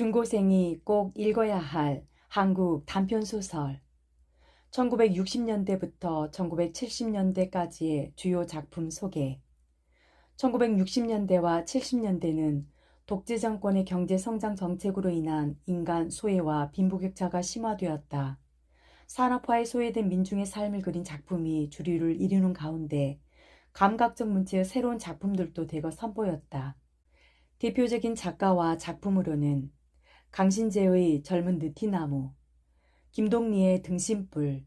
중고생이 꼭 읽어야 할 한국 단편소설 1960년대부터 1970년대까지의 주요 작품 소개 1960년대와 70년대는 독재 정권의 경제 성장 정책으로 인한 인간 소외와 빈부격차가 심화되었다. 산업화에 소외된 민중의 삶을 그린 작품이 주류를 이루는 가운데 감각적 문체의 새로운 작품들도 대거 선보였다. 대표적인 작가와 작품으로는 강신재의 젊은 느티나무, 김동리의 등심불,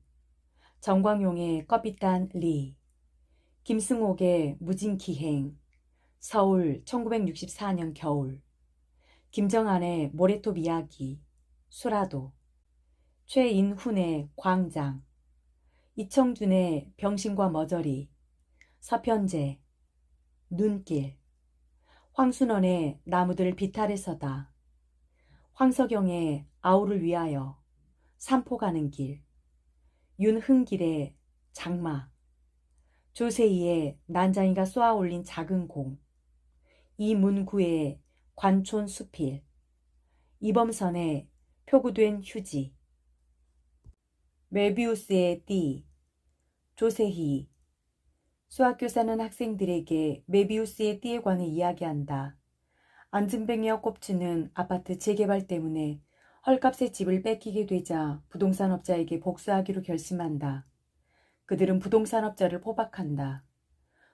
정광용의 꺼빛단 리, 김승옥의 무진기행, 서울 1964년 겨울, 김정한의 모래톱 이야기, 수라도, 최인훈의 광장, 이청준의 병신과 머저리, 서편제, 눈길, 황순원의 나무들 비탈에서다, 황석영의 아우를 위하여, 산포 가는 길, 윤흥길의 장마, 조세희의 난장이가 쏘아 올린 작은 공, 이문구의 관촌 수필, 이범선의 표구된 휴지, 메비우스의 띠, 조세희, 수학교사는 학생들에게 메비우스의 띠에 관해 이야기한다. 안진뱅이와 꼽추는 아파트 재개발 때문에 헐값에 집을 뺏기게 되자 부동산업자에게 복수하기로 결심한다. 그들은 부동산업자를 포박한다.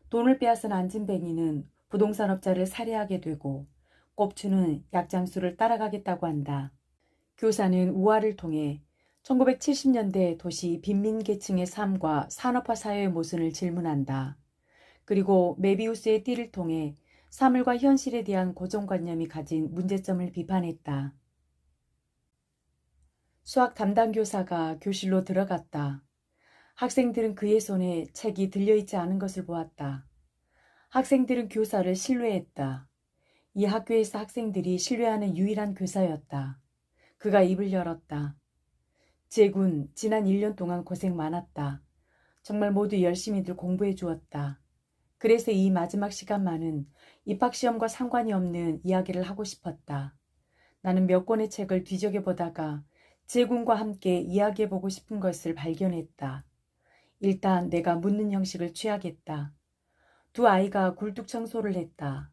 돈을 빼앗은 안진뱅이는 부동산업자를 살해하게 되고 꼽추는 약장수를 따라가겠다고 한다. 교사는 우화를 통해 1970년대 도시 빈민계층의 삶과 산업화 사회의 모순을 질문한다. 그리고 메비우스의 띠를 통해 사물과 현실에 대한 고정관념이 가진 문제점을 비판했다. 수학 담당 교사가 교실로 들어갔다. 학생들은 그의 손에 책이 들려있지 않은 것을 보았다. 학생들은 교사를 신뢰했다. 이 학교에서 학생들이 신뢰하는 유일한 교사였다. 그가 입을 열었다. 제군, 지난 1년 동안 고생 많았다. 정말 모두 열심히들 공부해 주었다. 그래서 이 마지막 시간만은 입학시험과 상관이 없는 이야기를 하고 싶었다. 나는 몇 권의 책을 뒤적여 보다가 제군과 함께 이야기해 보고 싶은 것을 발견했다. 일단 내가 묻는 형식을 취하겠다. 두 아이가 굴뚝 청소를 했다.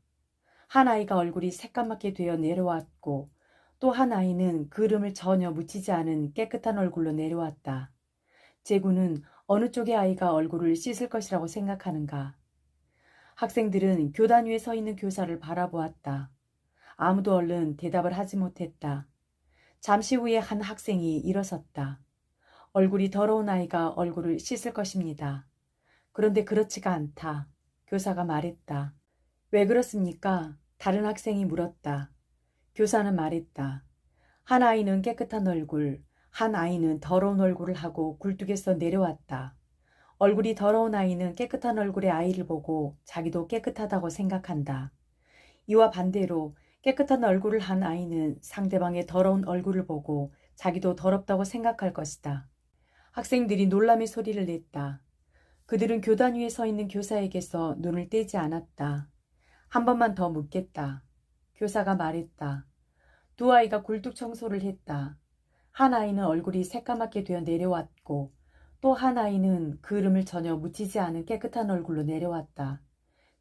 한 아이가 얼굴이 새까맣게 되어 내려왔고 또 한 아이는 그름을 전혀 묻히지 않은 깨끗한 얼굴로 내려왔다. 제군은 어느 쪽의 아이가 얼굴을 씻을 것이라고 생각하는가? 학생들은 교단 위에 서 있는 교사를 바라보았다. 아무도 얼른 대답을 하지 못했다. 잠시 후에 한 학생이 일어섰다. 얼굴이 더러운 아이가 얼굴을 씻을 것입니다. 그런데 그렇지가 않다. 교사가 말했다. 왜 그렇습니까? 다른 학생이 물었다. 교사는 말했다. 한 아이는 깨끗한 얼굴, 한 아이는 더러운 얼굴을 하고 굴뚝에서 내려왔다. 얼굴이 더러운 아이는 깨끗한 얼굴의 아이를 보고 자기도 깨끗하다고 생각한다. 이와 반대로 깨끗한 얼굴을 한 아이는 상대방의 더러운 얼굴을 보고 자기도 더럽다고 생각할 것이다. 학생들이 놀람의 소리를 냈다. 그들은 교단 위에 서 있는 교사에게서 눈을 떼지 않았다. 한 번만 더 묻겠다. 교사가 말했다. 두 아이가 굴뚝 청소를 했다. 한 아이는 얼굴이 새까맣게 되어 내려왔고 또 한 아이는 그름을 전혀 묻히지 않은 깨끗한 얼굴로 내려왔다.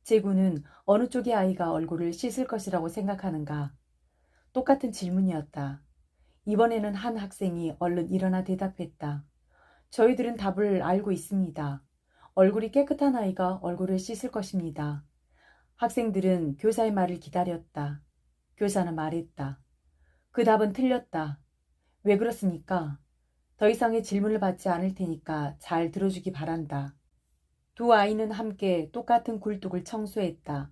제구는 어느 쪽의 아이가 얼굴을 씻을 것이라고 생각하는가? 똑같은 질문이었다. 이번에는 한 학생이 얼른 일어나 대답했다. 저희들은 답을 알고 있습니다. 얼굴이 깨끗한 아이가 얼굴을 씻을 것입니다. 학생들은 교사의 말을 기다렸다. 교사는 말했다. 그 답은 틀렸다. 왜 그렇습니까? 더 이상의 질문을 받지 않을 테니까 잘 들어주기 바란다. 두 아이는 함께 똑같은 굴뚝을 청소했다.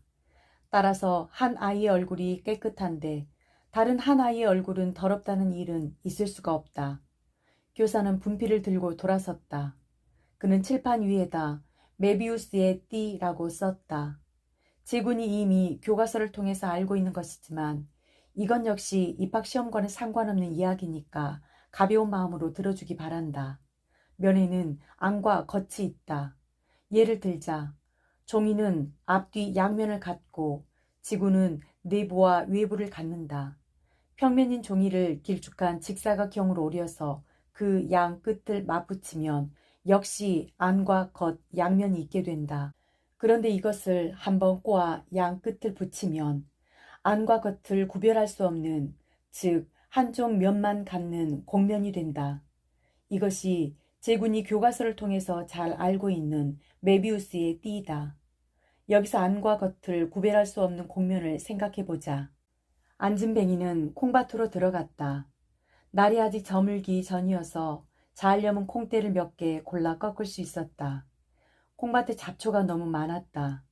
따라서 한 아이의 얼굴이 깨끗한데 다른 한 아이의 얼굴은 더럽다는 일은 있을 수가 없다. 교사는 분필을 들고 돌아섰다. 그는 칠판 위에다 메비우스의 띠라고 썼다. 제군이 이미 교과서를 통해서 알고 있는 것이지만 이건 역시 입학시험과는 상관없는 이야기니까 가벼운 마음으로 들어주기 바란다. 면에는 안과 겉이 있다. 예를 들자 종이는 앞뒤 양면을 갖고 지구는 내부와 외부를 갖는다. 평면인 종이를 길쭉한 직사각형으로 오려서 그 양 끝을 맞붙이면 역시 안과 겉 양면이 있게 된다. 그런데 이것을 한번 꼬아 양 끝을 붙이면 안과 겉을 구별할 수 없는 즉 한쪽 면만 갖는 곡면이 된다. 이것이 제군이 교과서를 통해서 잘 알고 있는 메비우스의 띠이다. 여기서 안과 겉을 구별할 수 없는 곡면을 생각해 보자. 안진뱅이는 콩밭으로 들어갔다. 날이 아직 저물기 전이어서 자려면 콩대를 몇 개 골라 꺾을 수 있었다. 콩밭에 잡초가 너무 많았다.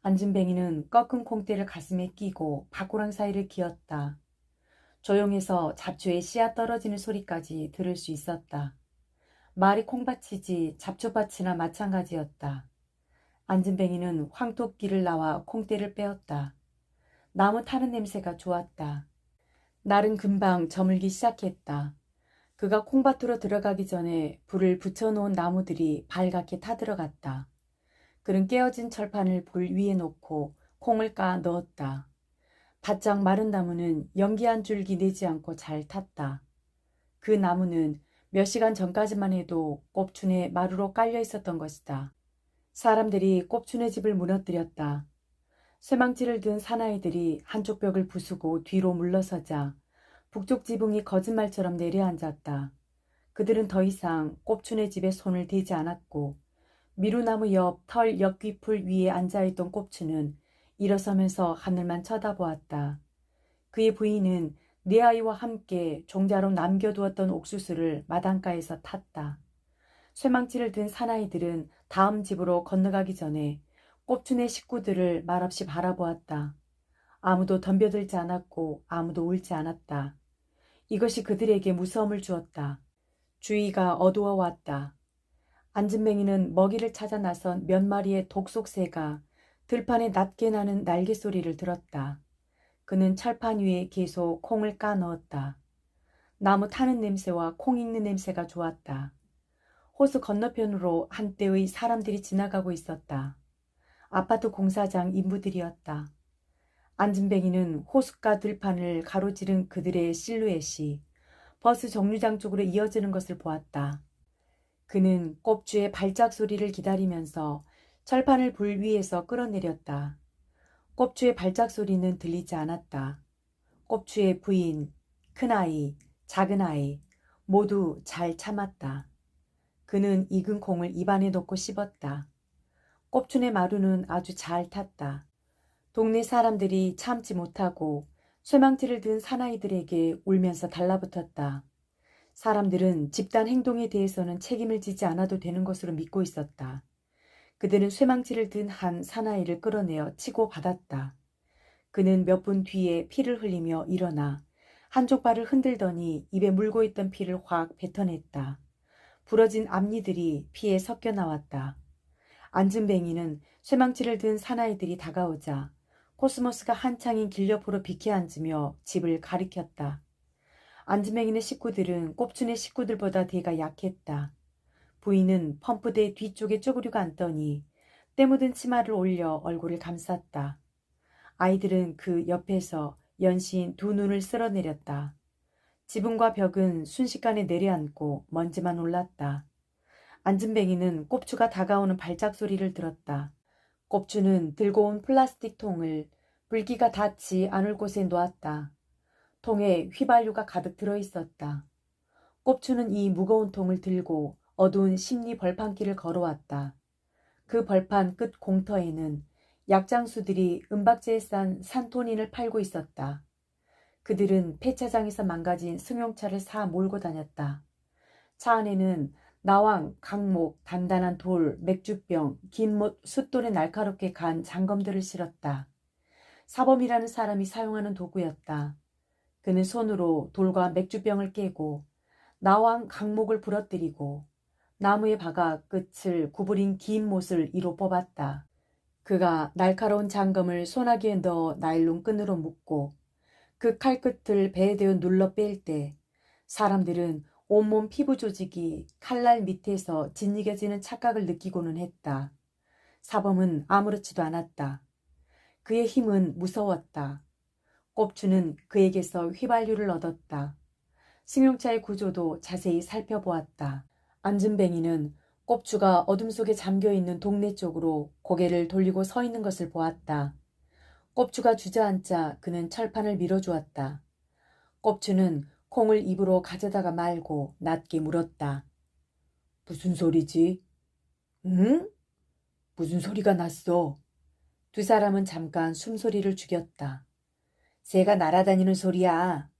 안진뱅이는 꺾은 콩대를 가슴에 끼고 바꾸랑 사이를 기었다. 조용해서 잡초에 씨앗 떨어지는 소리까지 들을 수 있었다. 말이 콩밭이지 잡초밭이나 마찬가지였다. 안진뱅이는 황토끼를 나와 콩대를 빼었다. 나무 타는 냄새가 좋았다. 날은 금방 저물기 시작했다. 그가 콩밭으로 들어가기 전에 불을 붙여놓은 나무들이 발갛게 타들어갔다. 그는 깨어진 철판을 불 위에 놓고 콩을 까 넣었다. 바짝 마른 나무는 연기 한 줄기 내지 않고 잘 탔다. 그 나무는 몇 시간 전까지만 해도 꼽춘에 마루로 깔려 있었던 것이다. 사람들이 꼽춘의 집을 무너뜨렸다. 쇠망치를 든 사나이들이 한쪽 벽을 부수고 뒤로 물러서자 북쪽 지붕이 거짓말처럼 내려앉았다. 그들은 더 이상 꼽춘의 집에 손을 대지 않았고 미루나무 옆털 옆귀풀 위에 앉아있던 꼽춘은 일어서면서 하늘만 쳐다보았다. 그의 부인은 네 아이와 함께 종자로 남겨두었던 옥수수를 마당가에서 탔다. 쇠망치를 든 사나이들은 다음 집으로 건너가기 전에 꼽춘의 식구들을 말없이 바라보았다. 아무도 덤벼들지 않았고 아무도 울지 않았다. 이것이 그들에게 무서움을 주었다. 주위가 어두워 왔다. 안진맹이는 먹이를 찾아 나선 몇 마리의 독속새가 들판에 낮게 나는 날개 소리를 들었다. 그는 철판 위에 계속 콩을 까 넣었다. 나무 타는 냄새와 콩 익는 냄새가 좋았다. 호수 건너편으로 한때의 사람들이 지나가고 있었다. 아파트 공사장 인부들이었다. 안진뱅이는 호숫가 들판을 가로지른 그들의 실루엣이 버스 정류장 쪽으로 이어지는 것을 보았다. 그는 꼽주의 발작 소리를 기다리면서 철판을 불 위에서 끌어내렸다. 꼽주의 발작 소리는 들리지 않았다. 꼽주의 부인, 큰아이, 작은아이 모두 잘 참았다. 그는 익은 콩을 입안에 넣고 씹었다. 꼽춘의 마루는 아주 잘 탔다. 동네 사람들이 참지 못하고 쇠망치를 든 사나이들에게 울면서 달라붙었다. 사람들은 집단 행동에 대해서는 책임을 지지 않아도 되는 것으로 믿고 있었다. 그들은 쇠망치를 든 한 사나이를 끌어내어 치고 받았다. 그는 몇 분 뒤에 피를 흘리며 일어나 한쪽 발을 흔들더니 입에 물고 있던 피를 확 뱉어냈다. 부러진 앞니들이 피에 섞여 나왔다. 안진뱅이는 쇠망치를 든 사나이들이 다가오자 코스모스가 한창인 길 옆으로 비켜 앉으며 집을 가리켰다. 안진뱅이네 식구들은 꼽춘의 식구들보다 대가 약했다. 부인은 펌프대 뒤쪽에 쪼그리고 앉더니 때 묻은 치마를 올려 얼굴을 감쌌다. 아이들은 그 옆에서 연신 두 눈을 쓸어내렸다. 지붕과 벽은 순식간에 내려앉고 먼지만 올랐다. 안진뱅이는 꼽추가 다가오는 발작 소리를 들었다. 꼽추는 들고 온 플라스틱 통을 불기가 닿지 않을 곳에 놓았다. 통에 휘발유가 가득 들어 있었다. 꼽추는 이 무거운 통을 들고 어두운 심리 벌판길을 걸어왔다. 그 벌판 끝 공터에는 약장수들이 은박지에 싼 산토닌을 팔고 있었다. 그들은 폐차장에서 망가진 승용차를 사 몰고 다녔다. 차 안에는 나왕, 강목, 단단한 돌, 맥주병, 긴못, 숫돌에 날카롭게 간 장검들을 실었다. 사범이라는 사람이 사용하는 도구였다. 그는 손으로 돌과 맥주병을 깨고 나왕 강목을 부러뜨리고 나무에 박아 끝을 구부린 긴 못을 이로 뽑았다. 그가 날카로운 장검을 소나기에 넣어 나일론 끈으로 묶고 그 칼끝을 배에 대어 눌러 뺄 때 사람들은 온몸 피부 조직이 칼날 밑에서 짓이겨지는 착각을 느끼고는 했다. 사범은 아무렇지도 않았다. 그의 힘은 무서웠다. 꼽주는 그에게서 휘발유를 얻었다. 승용차의 구조도 자세히 살펴보았다. 안준뱅이는 꼽주가 어둠 속에 잠겨 있는 동네 쪽으로 고개를 돌리고 서 있는 것을 보았다. 꼽주가 주저앉자 그는 철판을 밀어주었다. 꼽주는 콩을 입으로 가져다가 말고 낮게 물었다. 무슨 소리지? 응? 무슨 소리가 났어? 두 사람은 잠깐 숨소리를 죽였다. 새가 날아다니는 소리야.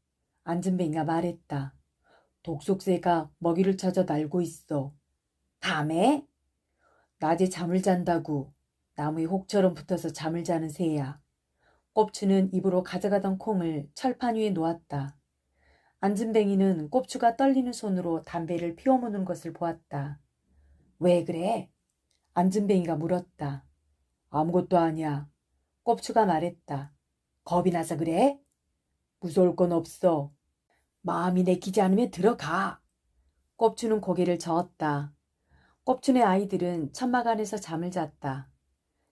안진뱅이가 말했다. 독속새가 먹이를 찾아 날고 있어. 밤에? 낮에 잠을 잔다고. 나무에 혹처럼 붙어서 잠을 자는 새야. 꼽추는 입으로 가져가던 콩을 철판 위에 놓았다. 안진뱅이는 꼽추가 떨리는 손으로 담배를 피워무는 것을 보았다. 왜 그래? 안진뱅이가 물었다. 아무것도 아니야. 꼽추가 말했다. 겁이 나서 그래? 무서울 건 없어. 마음이 내키지 않으면 들어가. 꼽추는 고개를 저었다. 꼽춘의 아이들은 천막 안에서 잠을 잤다.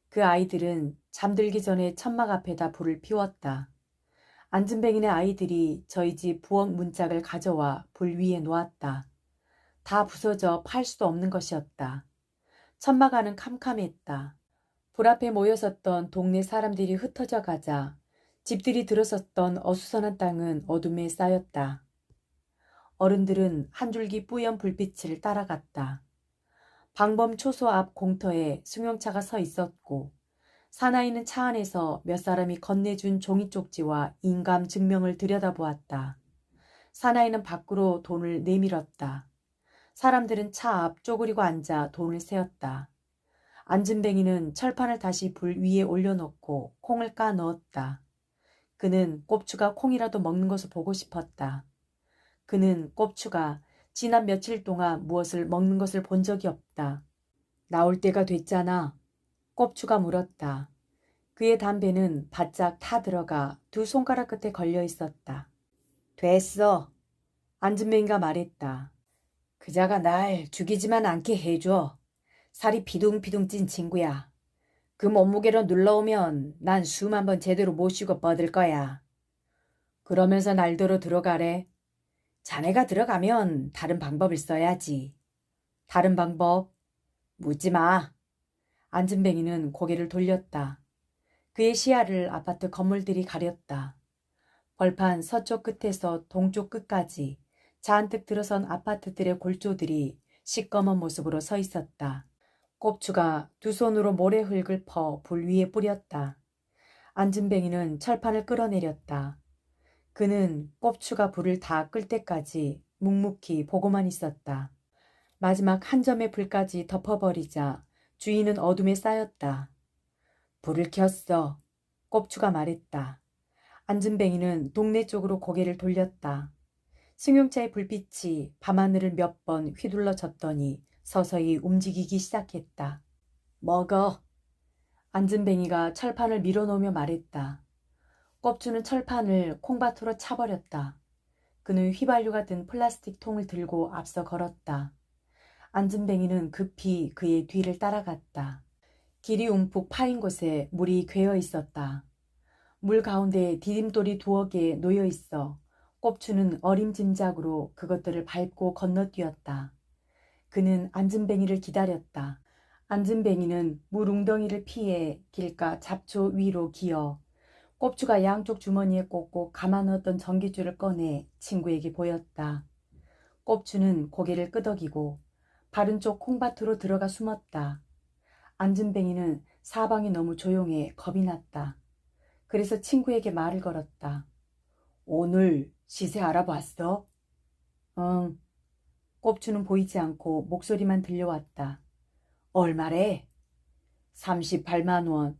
그 아이들은 잠들기 전에 천막 앞에다 불을 피웠다. 안진뱅이네 아이들이 저희 집 부엌 문짝을 가져와 불 위에 놓았다. 다 부서져 팔 수도 없는 것이었다. 천막 안은 캄캄했다. 불 앞에 모여섰던 동네 사람들이 흩어져 가자 집들이 들어섰던 어수선한 땅은 어둠에 쌓였다. 어른들은 한 줄기 뿌연 불빛을 따라갔다. 방범 초소 앞 공터에 승용차가 서 있었고 사나이는 차 안에서 몇 사람이 건네준 종이 쪽지와 인감 증명을 들여다보았다. 사나이는 밖으로 돈을 내밀었다. 사람들은 차 앞 쪼그리고 앉아 돈을 세었다. 안진뱅이는 철판을 다시 불 위에 올려놓고 콩을 까 넣었다. 그는 꼽추가 콩이라도 먹는 것을 보고 싶었다. 그는 꼽추가 지난 며칠 동안 무엇을 먹는 것을 본 적이 없다. 나올 때가 됐잖아. 꼽추가 물었다. 그의 담배는 바짝 타 들어가 두 손가락 끝에 걸려 있었다. 됐어. 안진맹이가 말했다. 그자가 날 죽이지만 않게 해줘. 살이 비둥비둥 찐 친구야. 그 몸무게로 눌러오면 난 숨 한 번 제대로 못 쉬고 뻗을 거야. 그러면서 날더러 들어가래. 자네가 들어가면 다른 방법을 써야지. 다른 방법? 묻지 마. 안진뱅이는 고개를 돌렸다. 그의 시야를 아파트 건물들이 가렸다. 벌판 서쪽 끝에서 동쪽 끝까지 잔뜩 들어선 아파트들의 골조들이 시꺼먼 모습으로 서 있었다. 꼽추가 두 손으로 모래 흙을 퍼 불 위에 뿌렸다. 안진뱅이는 철판을 끌어내렸다. 그는 꼽추가 불을 다 끌 때까지 묵묵히 보고만 있었다. 마지막 한 점의 불까지 덮어버리자 주인은 어둠에 쌓였다. 불을 켰어. 꼽추가 말했다. 안진뱅이는 동네 쪽으로 고개를 돌렸다. 승용차의 불빛이 밤하늘을 몇 번 휘둘러 졌더니 서서히 움직이기 시작했다. 먹어. 안진뱅이가 철판을 밀어놓으며 말했다. 꼽주는 철판을 콩밭으로 차버렸다. 그는 휘발유가 든 플라스틱 통을 들고 앞서 걸었다. 안진뱅이는 급히 그의 뒤를 따라갔다. 길이 움푹 파인 곳에 물이 괴어 있었다. 물 가운데 디딤돌이 두어 개 놓여 있어 꼽추는 어림짐작으로 그것들을 밟고 건너뛰었다. 그는 안진뱅이를 기다렸다. 안진뱅이는 물 웅덩이를 피해 길가 잡초 위로 기어 꼽추가 양쪽 주머니에 꽂고 감아넣었던 전기줄을 꺼내 친구에게 보였다. 꼽추는 고개를 끄덕이고 바른 쪽 콩밭으로 들어가 숨었다. 안진뱅이는 사방이 너무 조용해 겁이 났다. 그래서 친구에게 말을 걸었다. 오늘 시세 알아봤어? 응. 꼽추는 보이지 않고 목소리만 들려왔다. 얼마래? 38만 원.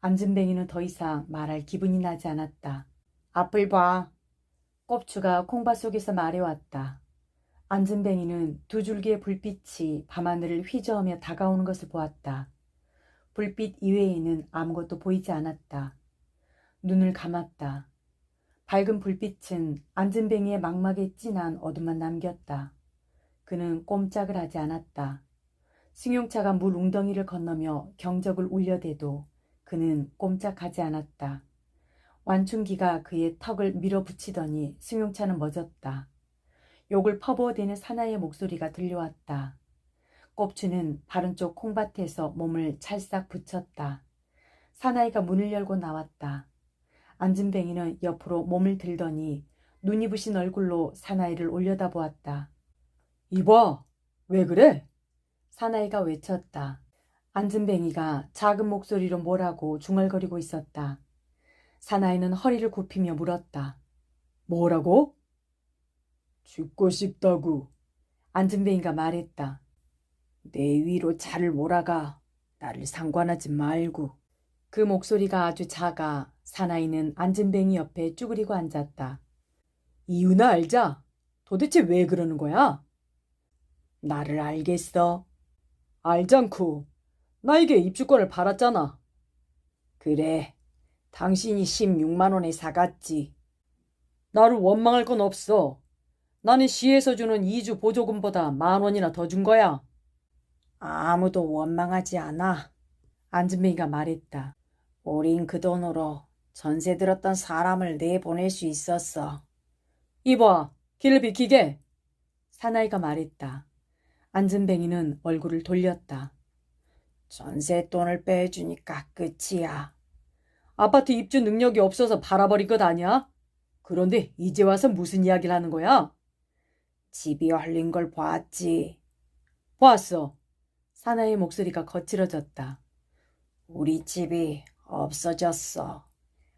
안진뱅이는 더 이상 말할 기분이 나지 않았다. 앞을 봐. 꼽추가 콩밭 속에서 말해왔다. 안진뱅이는 두 줄기의 불빛이 밤하늘을 휘저으며 다가오는 것을 보았다. 불빛 이외에는 아무것도 보이지 않았다. 눈을 감았다. 밝은 불빛은 안진뱅이의 망막에 진한 어둠만 남겼다. 그는 꼼짝을 하지 않았다. 승용차가 물 웅덩이를 건너며 경적을 울려대도 그는 꼼짝하지 않았다. 완충기가 그의 턱을 밀어붙이더니 승용차는 멎었다. 욕을 퍼부어대는 사나이의 목소리가 들려왔다. 꼽추는 바른 쪽 콩밭에서 몸을 찰싹 붙였다. 사나이가 문을 열고 나왔다. 안진뱅이는 옆으로 몸을 들더니 눈이 부신 얼굴로 사나이를 올려다보았다. 이봐, 왜 그래? 사나이가 외쳤다. 안진뱅이가 작은 목소리로 뭐라고 중얼거리고 있었다. 사나이는 허리를 굽히며 물었다. 뭐라고? 죽고 싶다고. 안진뱅이가 말했다. 내 위로 차를 몰아가. 나를 상관하지 말고. 그 목소리가 아주 작아 사나이는 안진뱅이 옆에 쭈그리고 앉았다. 이유나 알자. 도대체 왜 그러는 거야? 나를 알겠어. 알잖고. 나에게 입주권을 팔았잖아. 그래. 당신이 16만 원에 사갔지. 나를 원망할 건 없어. 나는 시에서 주는 2주 보조금보다 만 원이나 더 준 거야. 아무도 원망하지 않아. 안진뱅이가 말했다. 우린 그 돈으로 전세 들었던 사람을 내보낼 수 있었어. 이봐, 길을 비키게. 사나이가 말했다. 안진뱅이는 얼굴을 돌렸다. 전세 돈을 빼주니까 끝이야. 아파트 입주 능력이 없어서 팔아버린 것 아니야? 그런데 이제 와서 무슨 이야기를 하는 거야? 집이 열린 걸 봤지. 봤어. 사나이의 목소리가 거칠어졌다. 우리 집이 없어졌어.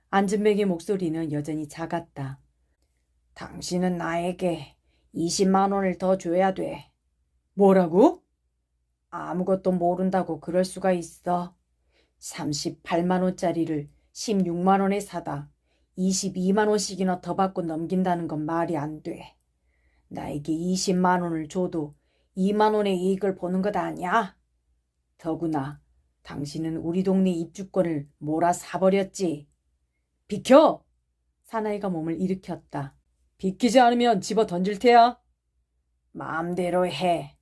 안진맥의 목소리는 여전히 작았다. 당신은 나에게 20만 원을 더 줘야 돼. 뭐라고? 아무것도 모른다고 그럴 수가 있어. 38만 원짜리를 16만 원에 사다 22만 원씩이나 더 받고 넘긴다는 건 말이 안 돼. 나에게 20만 원을 줘도 2만 원의 이익을 보는 것 아니야? 더구나 당신은 우리 동네 입주권을 몰아 사버렸지. 비켜! 사나이가 몸을 일으켰다. 비키지 않으면 집어 던질 테야. 마음대로 해.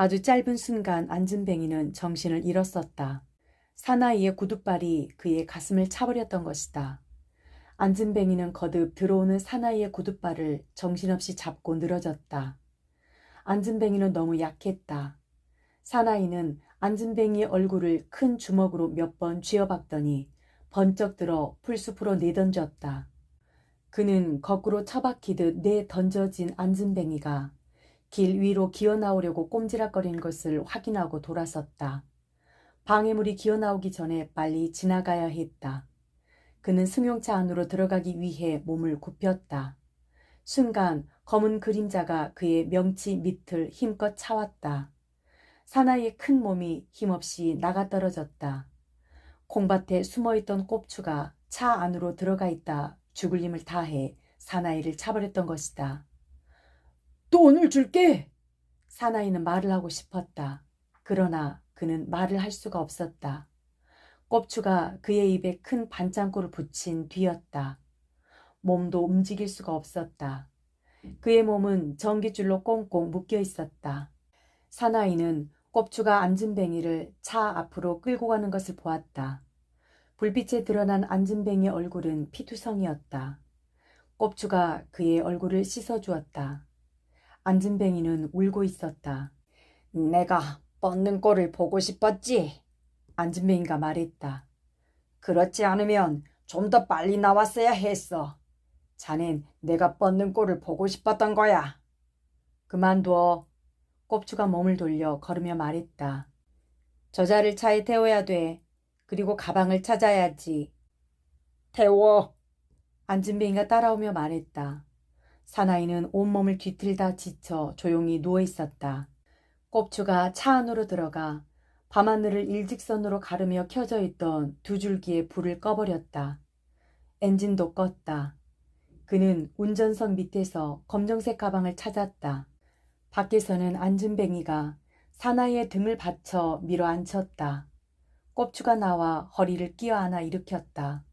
아주 짧은 순간 안진뱅이는 정신을 잃었었다. 사나이의 구둣발이 그의 가슴을 차버렸던 것이다. 안진뱅이는 거듭 들어오는 사나이의 구둣발을 정신없이 잡고 늘어졌다. 안진뱅이는 너무 약했다. 사나이는 안진뱅이의 얼굴을 큰 주먹으로 몇 번 쥐어박더니 번쩍 들어 풀숲으로 내던졌다. 그는 거꾸로 처박히듯 내던져진 안진뱅이가 길 위로 기어나오려고 꼼지락거리는 것을 확인하고 돌아섰다. 방해물이 기어나오기 전에 빨리 지나가야 했다. 그는 승용차 안으로 들어가기 위해 몸을 굽혔다. 순간 검은 그림자가 그의 명치 밑을 힘껏 차왔다. 사나이의 큰 몸이 힘없이 나가떨어졌다. 콩밭에 숨어있던 꼽추가 차 안으로 들어가 있다 죽을 힘을 다해 사나이를 차버렸던 것이다. 돈을 줄게! 사나이는 말을 하고 싶었다. 그러나 그는 말을 할 수가 없었다. 꼽추가 그의 입에 큰 반창고를 붙인 뒤였다. 몸도 움직일 수가 없었다. 그의 몸은 전깃줄로 꽁꽁 묶여 있었다. 사나이는 꼽추가 안진뱅이를 차 앞으로 끌고 가는 것을 보았다. 불빛에 드러난 안진뱅이 얼굴은 피투성이었다. 꼽추가 그의 얼굴을 씻어주었다. 안진뱅이는 울고 있었다. 내가 뻗는 꼴을 보고 싶었지? 안진뱅이가 말했다. 그렇지 않으면 좀 더 빨리 나왔어야 했어. 자넨 내가 뻗는 꼴을 보고 싶었던 거야. 그만둬. 꼽추가 몸을 돌려 걸으며 말했다. 저자를 차에 태워야 돼. 그리고 가방을 찾아야지. 태워. 안진뱅이가 따라오며 말했다. 사나이는 온몸을 뒤틀다 지쳐 조용히 누워 있었다. 꼽추가 차 안으로 들어가 밤하늘을 일직선으로 가르며 켜져 있던 두 줄기의 불을 꺼버렸다. 엔진도 껐다. 그는 운전석 밑에서 검정색 가방을 찾았다. 밖에서는 안진뱅이가 사나이의 등을 받쳐 밀어 앉혔다. 꼽추가 나와 허리를 끼어 안아 일으켰다.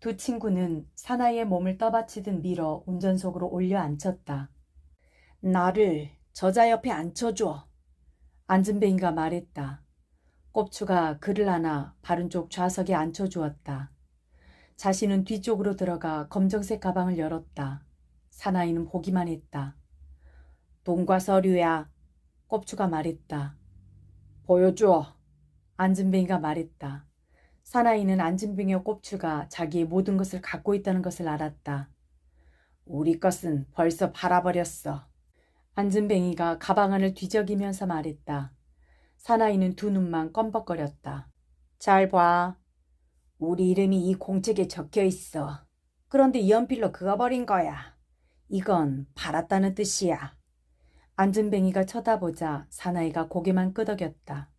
두 친구는 사나이의 몸을 떠받치듯 밀어 운전석으로 올려 앉혔다. 나를 저자 옆에 앉혀줘. 안진뱅이가 말했다. 꼽추가 그를 안아 바른 쪽 좌석에 앉혀주었다. 자신은 뒤쪽으로 들어가 검정색 가방을 열었다. 사나이는 보기만 했다. 돈과 서류야. 꼽추가 말했다. 보여줘. 안진뱅이가 말했다. 사나이는 안진뱅이와 꼽추가 자기의 모든 것을 갖고 있다는 것을 알았다. 우리 것은 벌써 팔아버렸어. 안진뱅이가 가방 안을 뒤적이면서 말했다. 사나이는 두 눈만 껌벅거렸다. 잘 봐. 우리 이름이 이 공책에 적혀 있어. 그런데 연필로 그어버린 거야. 이건 팔았다는 뜻이야. 안진뱅이가 쳐다보자 사나이가 고개만 끄덕였다.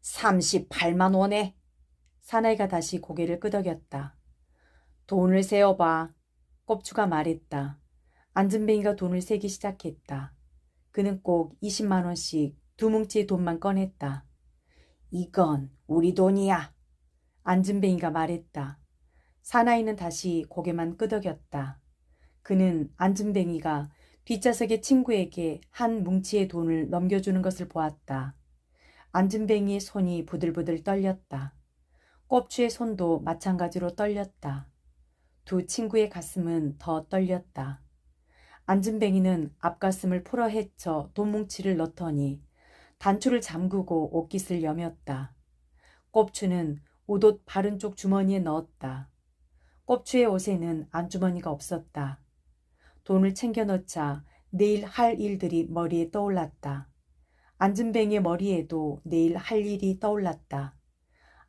38만 원에. 사나이가 다시 고개를 끄덕였다. 돈을 세어봐. 꼽추가 말했다. 안진뱅이가 돈을 세기 시작했다. 그는 꼭 20만 원씩 두 뭉치의 돈만 꺼냈다. 이건 우리 돈이야. 안진뱅이가 말했다. 사나이는 다시 고개만 끄덕였다. 그는 안진뱅이가 뒷좌석의 친구에게 한 뭉치의 돈을 넘겨주는 것을 보았다. 안진뱅이의 손이 부들부들 떨렸다. 꼽추의 손도 마찬가지로 떨렸다. 두 친구의 가슴은 더 떨렸다. 안진뱅이는 앞가슴을 풀어 헤쳐 돈뭉치를 넣더니 단추를 잠그고 옷깃을 여몄다. 꼽추는 옷옷 바른 쪽 주머니에 넣었다. 꼽추의 옷에는 안주머니가 없었다. 돈을 챙겨 넣자 내일 할 일들이 머리에 떠올랐다. 안진뱅이의 머리에도 내일 할 일이 떠올랐다.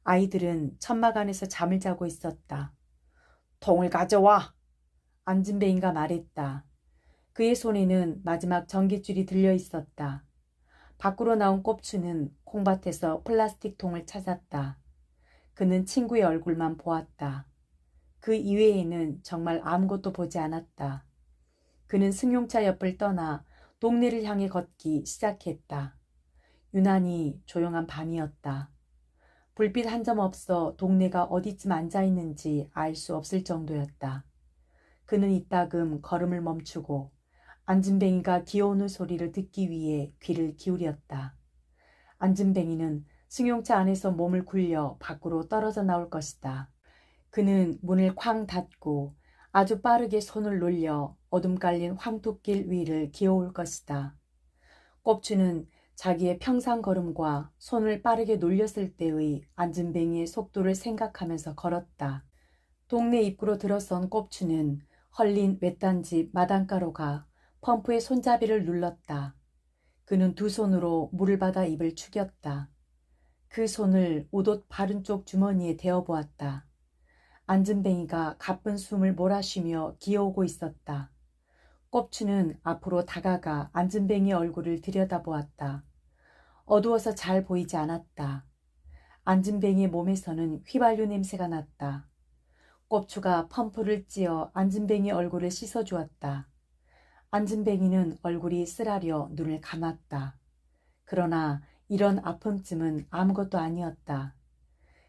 아이들은 천막 안에서 잠을 자고 있었다. 통을 가져와. 안진뱅이가 말했다. 그의 손에는 마지막 전깃줄이 들려 있었다. 밖으로 나온 꼽추는 콩밭에서 플라스틱 통을 찾았다. 그는 친구의 얼굴만 보았다. 그 이외에는 정말 아무것도 보지 않았다. 그는 승용차 옆을 떠나 동네를 향해 걷기 시작했다. 유난히 조용한 밤이었다. 불빛 한 점 없어 동네가 어디쯤 앉아 있는지 알 수 없을 정도였다. 그는 이따금 걸음을 멈추고 안진뱅이가 기어오는 소리를 듣기 위해 귀를 기울였다. 안진뱅이는 승용차 안에서 몸을 굴려 밖으로 떨어져 나올 것이다. 그는 문을 쾅 닫고 아주 빠르게 손을 놀려 어둠 깔린 황토길 위를 기어올 것이다. 꼽추는 자기의 평상 걸음과 손을 빠르게 놀렸을 때의 안진뱅이의 속도를 생각하면서 걸었다. 동네 입구로 들어선 꼽추는 헐린 외딴집 마당가로 가 펌프의 손잡이를 눌렀다. 그는 두 손으로 물을 받아 입을 축였다. 그 손을 옷옷 바른 쪽 주머니에 대어 보았다. 안진뱅이가 가쁜 숨을 몰아쉬며 기어오고 있었다. 꼽추는 앞으로 다가가 안진뱅이 얼굴을 들여다보았다. 어두워서 잘 보이지 않았다. 안진뱅이의 몸에서는 휘발유 냄새가 났다. 꼽추가 펌프를 찧어 안진뱅이 얼굴을 씻어주었다. 안진뱅이는 얼굴이 쓰라려 눈을 감았다. 그러나 이런 아픔쯤은 아무것도 아니었다.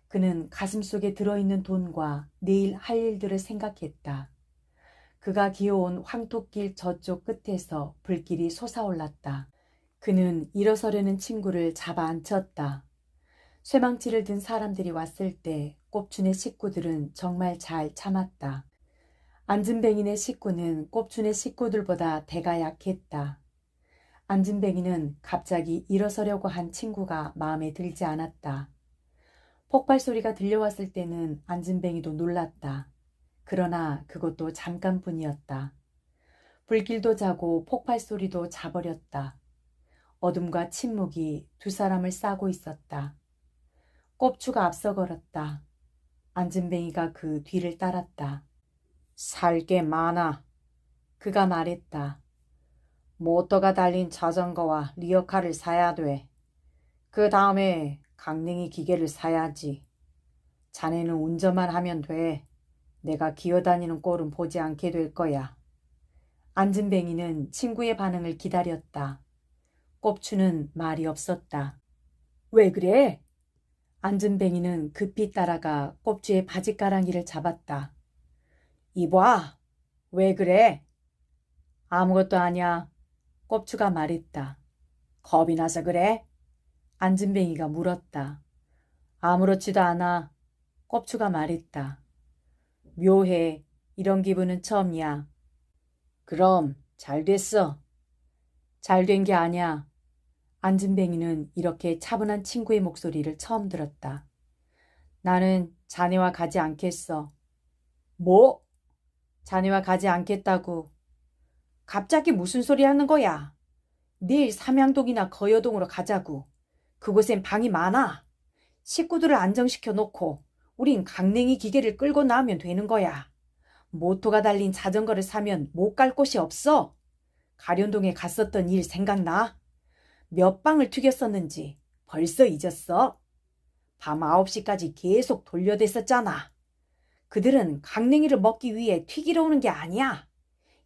그는 가슴속에 들어있는 돈과 내일 할 일들을 생각했다. 그가 기어온 황토길 저쪽 끝에서 불길이 솟아올랐다. 그는 일어서려는 친구를 잡아 앉혔다. 쇠망치를 든 사람들이 왔을 때 꼽춘의 식구들은 정말 잘 참았다. 안진뱅이네 식구는 꼽춘의 식구들보다 대가 약했다. 안진뱅이는 갑자기 일어서려고 한 친구가 마음에 들지 않았다. 폭발 소리가 들려왔을 때는 안진뱅이도 놀랐다. 그러나 그것도 잠깐뿐이었다. 불길도 자고 폭발 소리도 자버렸다. 어둠과 침묵이 두 사람을 싸고 있었다. 꼽추가 앞서 걸었다. 안진뱅이가 그 뒤를 따랐다. 살 게 많아. 그가 말했다. 모터가 달린 자전거와 리어카를 사야 돼. 그 다음에 강냉이 기계를 사야지. 자네는 운전만 하면 돼. 내가 기어다니는 꼴은 보지 않게 될 거야. 안진뱅이는 친구의 반응을 기다렸다. 꼽추는 말이 없었다. 왜 그래? 안진뱅이는 급히 따라가 꼽추의 바지가랑이를 잡았다. 이봐, 왜 그래? 아무것도 아니야. 꼽추가 말했다. 겁이 나서 그래? 안진뱅이가 물었다. 아무렇지도 않아. 꼽추가 말했다. 묘해. 이런 기분은 처음이야. 그럼 잘 됐어. 잘 된 게 아니야. 안진뱅이는 이렇게 차분한 친구의 목소리를 처음 들었다. 나는 자네와 가지 않겠어. 뭐? 자네와 가지 않겠다고. 갑자기 무슨 소리 하는 거야? 내일 삼양동이나 거여동으로 가자고. 그곳엔 방이 많아. 식구들을 안정시켜 놓고 우린 강냉이 기계를 끌고 나오면 되는 거야. 모토가 달린 자전거를 사면 못 갈 곳이 없어. 가련동에 갔었던 일 생각나? 몇 방을 튀겼었는지 벌써 잊었어? 밤 9시까지 계속 돌려댔었잖아. 그들은 강냉이를 먹기 위해 튀기러 오는 게 아니야.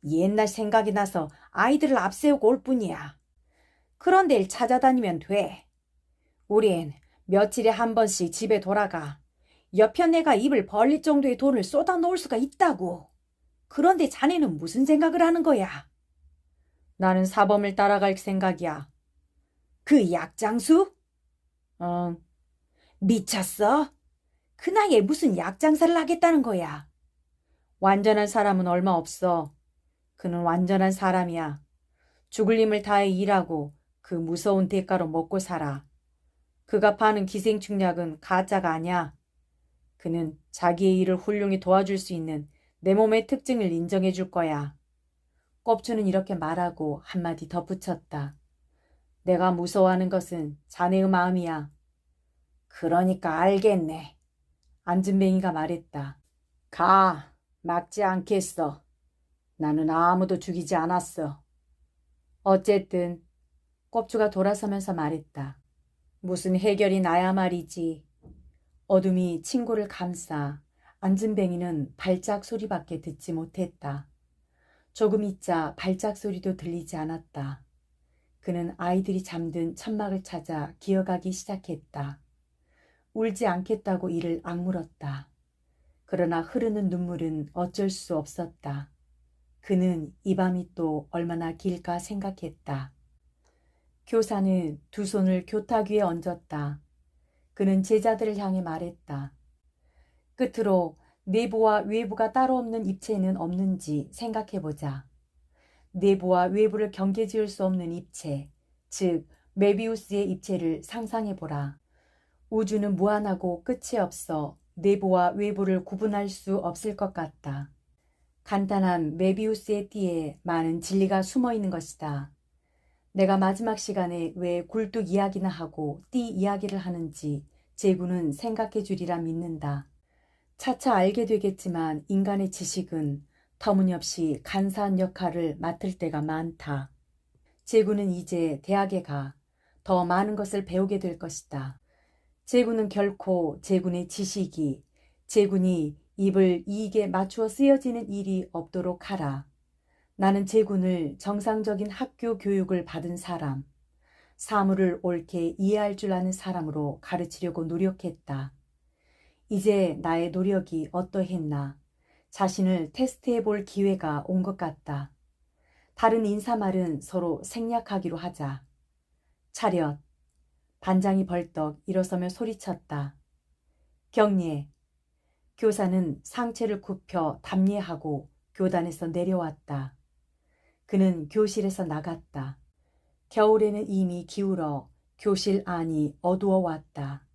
옛날 생각이 나서 아이들을 앞세우고 올 뿐이야. 그런 데를 찾아다니면 돼. 우린 며칠에 한 번씩 집에 돌아가. 옆편 내가 입을 벌릴 정도의 돈을 쏟아 놓을 수가 있다고. 그런데 자네는 무슨 생각을 하는 거야? 나는 사범을 따라갈 생각이야. 그 약장수? 응. 미쳤어? 그 나이에 무슨 약장사를 하겠다는 거야? 완전한 사람은 얼마 없어. 그는 완전한 사람이야. 죽을 힘을 다해 일하고 그 무서운 대가로 먹고 살아. 그가 파는 기생충약은 가짜가 아니야. 그는 자기의 일을 훌륭히 도와줄 수 있는 내 몸의 특징을 인정해 줄 거야. 꼽주는 이렇게 말하고 한마디 덧붙였다. 내가 무서워하는 것은 자네의 마음이야. 그러니까 알겠네. 안진뱅이가 말했다. 가, 막지 않겠어. 나는 아무도 죽이지 않았어. 어쨌든 꼽주가 돌아서면서 말했다. 무슨 해결이 나야 말이지. 어둠이 친구를 감싸 안진뱅이는 발작 소리밖에 듣지 못했다. 조금 있자 발작 소리도 들리지 않았다. 그는 아이들이 잠든 천막을 찾아 기어가기 시작했다. 울지 않겠다고 이를 악물었다. 그러나 흐르는 눈물은 어쩔 수 없었다. 그는 이 밤이 또 얼마나 길까 생각했다. 교사는 두 손을 교탁 위에 얹었다. 그는 제자들을 향해 말했다. 끝으로 내부와 외부가 따로 없는 입체는 없는지 생각해 보자. 내부와 외부를 경계 지을 수 없는 입체, 즉 메비우스의 입체를 상상해 보라. 우주는 무한하고 끝이 없어 내부와 외부를 구분할 수 없을 것 같다. 간단한 메비우스의 띠에 많은 진리가 숨어 있는 것이다. 내가 마지막 시간에 왜 굴뚝 이야기나 하고 띠 이야기를 하는지 제구는 생각해 주리라 믿는다. 차차 알게 되겠지만 인간의 지식은 터무니없이 간사한 역할을 맡을 때가 많다. 제구는 이제 대학에 가 더 많은 것을 배우게 될 것이다. 제구는 결코 제군의 지식이 제군이 입을 이익에 맞추어 쓰여지는 일이 없도록 하라. 나는 제군을 정상적인 학교 교육을 받은 사람, 사물을 옳게 이해할 줄 아는 사람으로 가르치려고 노력했다. 이제 나의 노력이 어떠했나 자신을 테스트해 볼 기회가 온 것 같다. 다른 인사말은 서로 생략하기로 하자. 차렷. 반장이 벌떡 일어서며 소리쳤다. 경례. 교사는 상체를 굽혀 답례하고 교단에서 내려왔다. 그는 교실에서 나갔다. 겨울에는 이미 기울어 교실 안이 어두워 왔다.